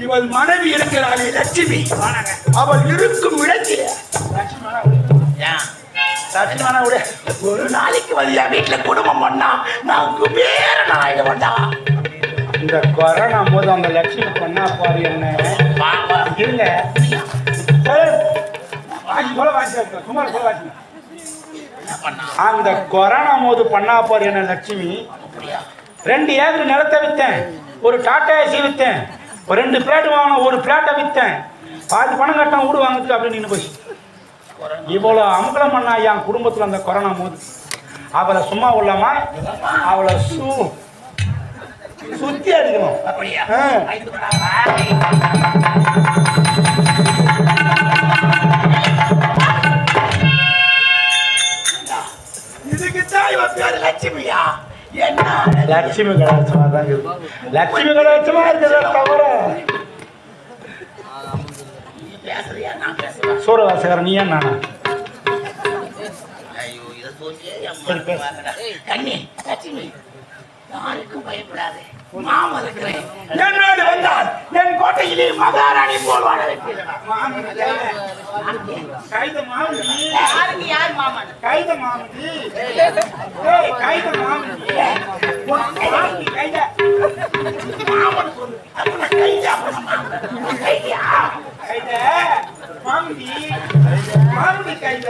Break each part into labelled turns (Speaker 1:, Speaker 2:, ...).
Speaker 1: இவள் மனைவி இருக்கிறாளே லட்சுமி. அவள் இருக்கும் இடத்திலே. ஒரு நாளைக்கு என் வீட்டுல குடும்பம் பண்ணா நான் குபேரன் ஆயிடுவேன்டா
Speaker 2: இந்த கொரோனா போது அந்த லட்சுமி பண்ணா பாரு என்ன?
Speaker 3: வாங்க
Speaker 2: இருங்க அந்த கொரோனா போது பண்ணா பாரு என்ன லட்சுமி? ரெண்டு ஏக்கர் நிலத்தை வித்தேன். ஒரு டாடா ஏசி வித்தேன் ஒரு ரெண்டு பிளாட் வாங்கினேன் ஒரு பிளாட்டை வித்தேன். பாதி பணம் கட்டணும் வீடு வாங்குறதுக்கு அப்படின்னு நின்று போய் இவ்வளோ அமகலம் பண்ணா என் குடும்பத்தில் அந்த கொரோனா போது அவளை சும்மா உள்ளாமா அவளை சு சுத்தி அடிக்கணும். லட்சுமி கடாட்சமா தான் இருக்குது லட்சுமி கடாட்சமா இருக்கிறத தவிர
Speaker 3: நீ பேசுறியா
Speaker 2: சூரவாசகர் நீ ஏன் நானா?
Speaker 3: ஐயோ இதை சொல்லியே கண்ணி லட்சுமி. யாருக்கும் பயப்படாதே.
Speaker 1: என்னோடு வந்தால் என் கோட்டையிலே மகாராணி போல் வாழ
Speaker 2: கைத மாமி.
Speaker 3: யாருக்கு யார் மாமன்?
Speaker 2: கைத மாமி. ஏய் கைத மாமி. மாமி கைத.
Speaker 1: மாமன் கைதா கைதியா?
Speaker 2: கைத. மாமி. மாமி கைத.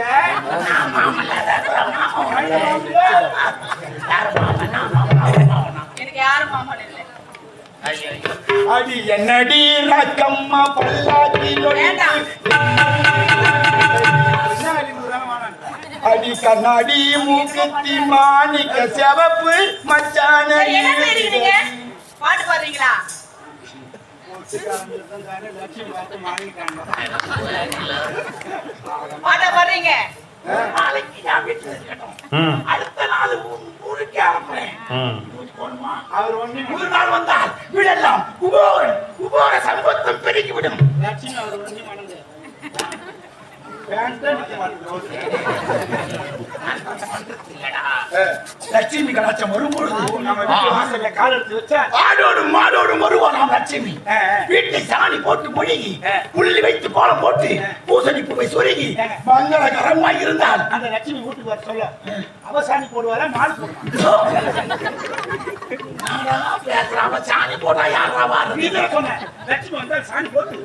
Speaker 2: கைத மாமி
Speaker 3: யார் மாமன்.
Speaker 4: யாரும் மாமன் இல்லை.
Speaker 1: அடி என்னடி ரக்கம்மா பல்லாக்கி அடி கண்ணாடி மூக்குத்தி மாணிக்க சிவப்பு மச்சான
Speaker 4: பாட்டு பாடுறீங்களா? பாட்டா பாடுறீங்க?
Speaker 1: நாளைக்கு நான் வீட்டுல இருக்கட்டும்
Speaker 2: ம்.
Speaker 1: அடுத்த நாள் ஊருக்கு அனுப்புறேன்
Speaker 2: அவர் ஒண்ணு
Speaker 1: ஒரு நாள் வந்தால் வீடெல்லாம் குபோரன் குபோர சம்பத்தம் பெருகி
Speaker 2: லட்சுமி
Speaker 1: கலாச்சம் வரும்பொழுது
Speaker 2: நம்ம வாசல்ல கால் எடுத்து வச்சா
Speaker 1: ஆடோடும் மாடோடும் வருவானாம் லட்சுமி. வீட்டை சாணி போட்டு மொழிகி. புள்ளி வைத்து கோலம் போட்டு பூசணி பூவை சொருகி
Speaker 2: ஆ.
Speaker 1: மங்களகரமாய் இருந்தால்
Speaker 2: அந்த லட்சுமி வீட்டுக்கு வர சொல்ல போடுவாரா மால் போடுவாரா
Speaker 1: பேசுறேன், அவன் சாணி போட்டா யாரா வாரு?
Speaker 2: தான் சொன்ன லட்சுமி வந்தா சாணி போட்டு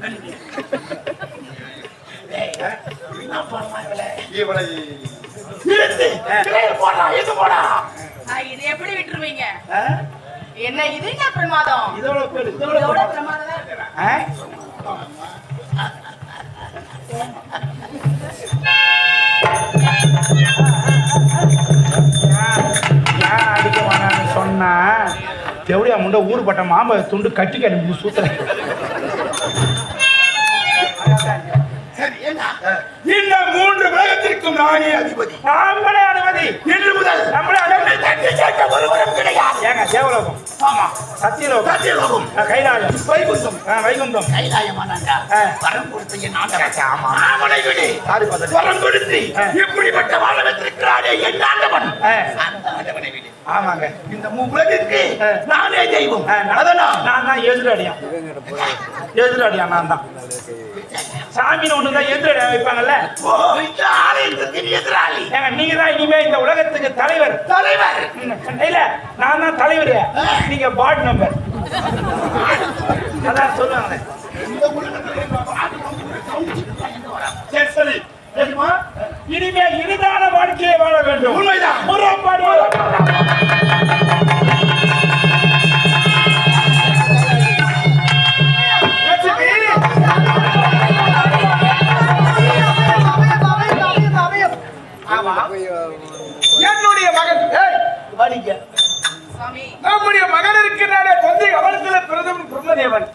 Speaker 4: ஆ, இது எப்படி விட்டுருவீங்க? என்ன இது என்ன பிரமாதம்?
Speaker 2: இதோட இதோட
Speaker 4: இதோட
Speaker 2: பேரு.
Speaker 4: பிரமாதம்
Speaker 2: சொன்னா எவ்வளோ முண்டை ஊருப்பட்ட மாம்பழ துண்டு கட்டி கிளம்பி சுத்துறேன்
Speaker 1: சரி, என்ன? இந்த மூன்று உலகத்திற்கும் நானே அதிபதி.
Speaker 2: நம்மளே அனுமதி
Speaker 1: இன்று முதல்
Speaker 2: நம்மளே அனுமதி
Speaker 1: தட்டி கேட்க ஒருவரும் கிடையாது.
Speaker 2: ஏங்க தேவலோகம்.
Speaker 1: ஆமா.
Speaker 2: சத்தியலோகம்.
Speaker 1: சத்தியலோகம்.
Speaker 2: கைலாயம்.
Speaker 1: வைகுண்டம்.
Speaker 2: ஆ, வைகுண்டம்.
Speaker 3: கைலாயமானண்டா. வரம் கொடுத்த ஆண்டவன்
Speaker 2: ஆமா.
Speaker 1: அவனை விடு
Speaker 2: பார்த்துட்டு
Speaker 1: வரம் கொடுத்து. இப்படிப்பட்ட வாழ வைத்திருக்கிறானே என் ஆண்டவன்.
Speaker 3: அந்த ஆண்டவனை விடு.
Speaker 2: ஆமாங்க.
Speaker 1: இந்த உலகிற்கு. நானே தெய்வம். அதனால்
Speaker 2: நான் தான் எதிரடியான் எதிரடியான் நான் தான். சாமின்னு ஒன்று தான் எதிரடியா வைப்பாங்கல்ல?
Speaker 1: எதிராளி.
Speaker 2: ஏங்க நீங்க தான் இனிமே இந்த உலகத்துக்கு தலைவர்.
Speaker 1: தலைவர்.
Speaker 2: இல்ல நான் தான் தலைவர். நீங்க வார்டு நம்பர் அதான் சொல்லுவாங்களே சரி சரி. இனிமே இனிதான வாழ்க்கையை வாழ வேண்டும்.
Speaker 1: உண்மைதான்.
Speaker 2: முறைப்பாடு
Speaker 5: மகன் இருக்கிறாரே தந்தை அவரத்துல பிரதமன் பிரம்மதேவன்.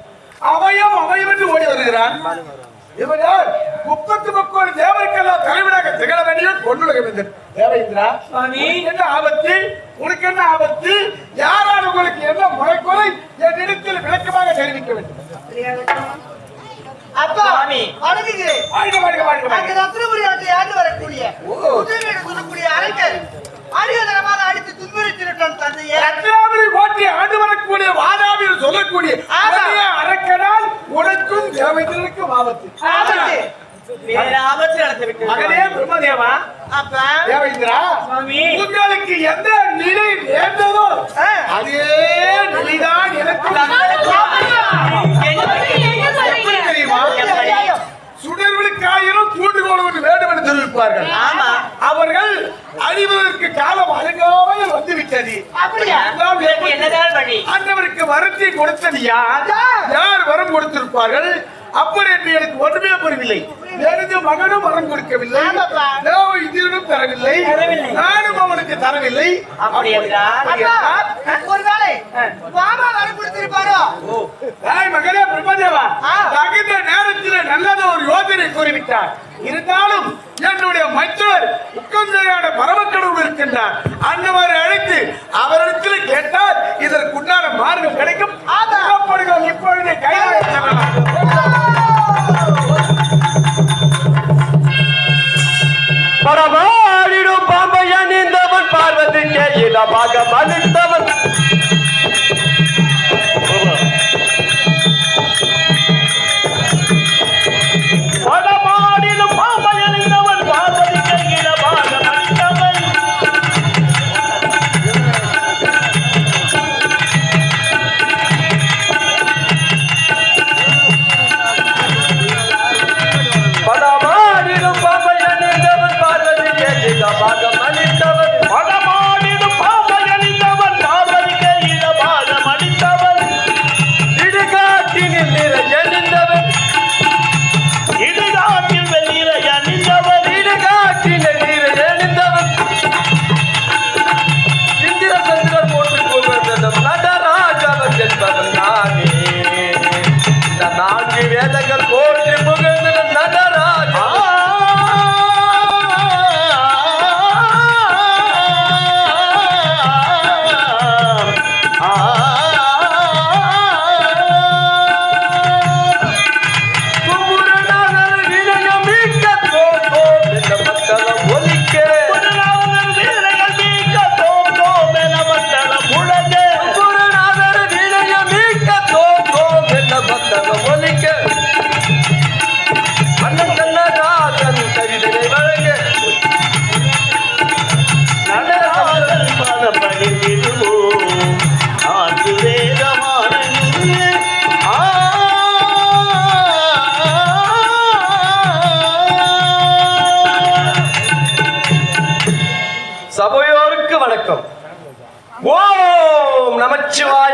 Speaker 5: அவயம் அவயம் என்று ஓடி வருகிறான். இவர் யார் முப்பத்து முக்கோடி தேவருக்கெல்லாம் தலைவராக திகழ வேண்டிய பொன்னுலக வேந்தன் தேவேந்திரா உனக்கு என்ன ஆபத்து? உனக்கு என்ன ஆபத்து? யாரால் உங்களுக்கு என்ன முறைக்குறை என்னிடத்தில் விளக்கமாக தெரிவிக்க வேண்டும்?
Speaker 6: அப்பா
Speaker 5: வாழ்க வாழ்க
Speaker 6: அங்கு ரத்னபுரி நாட்டை ஆண்டு வரக்கூடிய சொல்லக்கூடிய அரக்கர் அடியதனமாக அடித்து துன்புறுத்திருக்கான் தந்தையே.
Speaker 5: ரத்னாபுரி கோட்டை ஆண்டு வரக்கூடிய வாதாபியில் சொல்லக்கூடிய அரக்கனால் உன தேவேந்திரனுக்கு ஆபத்து. உங்களுக்கு எந்த நிலை
Speaker 6: ஆ.
Speaker 5: அதே நிலைதான் எனக்கு. கொடுத்தது யார்? யார்? வரம் கொடுத்திருப்பார்கள்? அப்படி என்று எனக்கு ஒன்றுமே புரியவில்லை. எனது மகனும் வரம் கொடுக்கவில்லை. இதிலும் தரவில்லை. நானும் அவனுக்கு தரவில்லை.
Speaker 6: ஒருவேளை மாமா வரம் கொடுத்திருப்பாரோ?
Speaker 5: தாய் மகனே பிரம்மதேவா. தகுந்த நேரத்தில் நல்லது ஒரு யோசனை கூறிவிட்டார். இருந்தாலும் என்னுடைய மற்றவர் உட்கந்தையான பரமக்கடவுள் இருக்கின்றார்.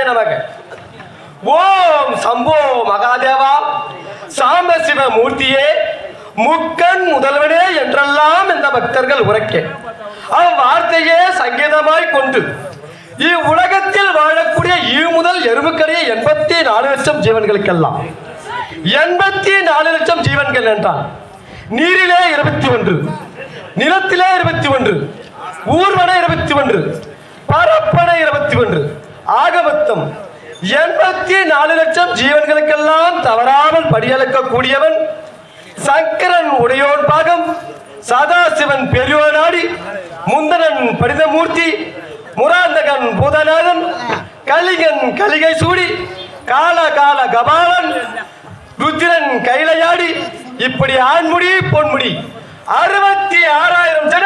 Speaker 7: நமக்கு. ஓம் சம்போ மகாதேவா சாம்பசிவ மூர்த்தியே முக்கன் முதல்வனே என்றெல்லாம் இந்த பக்தர்கள் உரைக்க. அவ்வார்த்தையே சங்கீதமாய் கொண்டு இவ்வுலகத்தில் வாழக்கூடிய ஈ முதல் எறும்புக்கடைய எண்பத்தி நாலு லட்சம் ஜீவன்களுக்கெல்லாம். எண்பத்தி நாலு லட்சம் ஜீவன்கள் என்றால் நீரிலே இருபத்தி ஒன்று நிலத்திலே இருபத்தி ஒன்று ஊர்வன இருபத்தி ஒன்று பரப்பன இருபத்தி ஒன்று ஆகபத்தம் எண்பத்தி நாலு லட்சம் ஜீவன்களுக்கெல்லாம் தவறாமல் படியளக்கக்கூடியவன் சங்கரன் உடையோன் பாகம் சதாசிவன் பெரியோனாடி முந்தனன் படிதமூர்த்தி முராந்தகன் பூதநாதன் கலிகன் கலிகை சூடி கால கால கபாலன் ருத்ரன் கைலையாடி இப்படி ஆண்முடி பொன்முடி. அறுபத்தி ஆறாயிரம் ஜன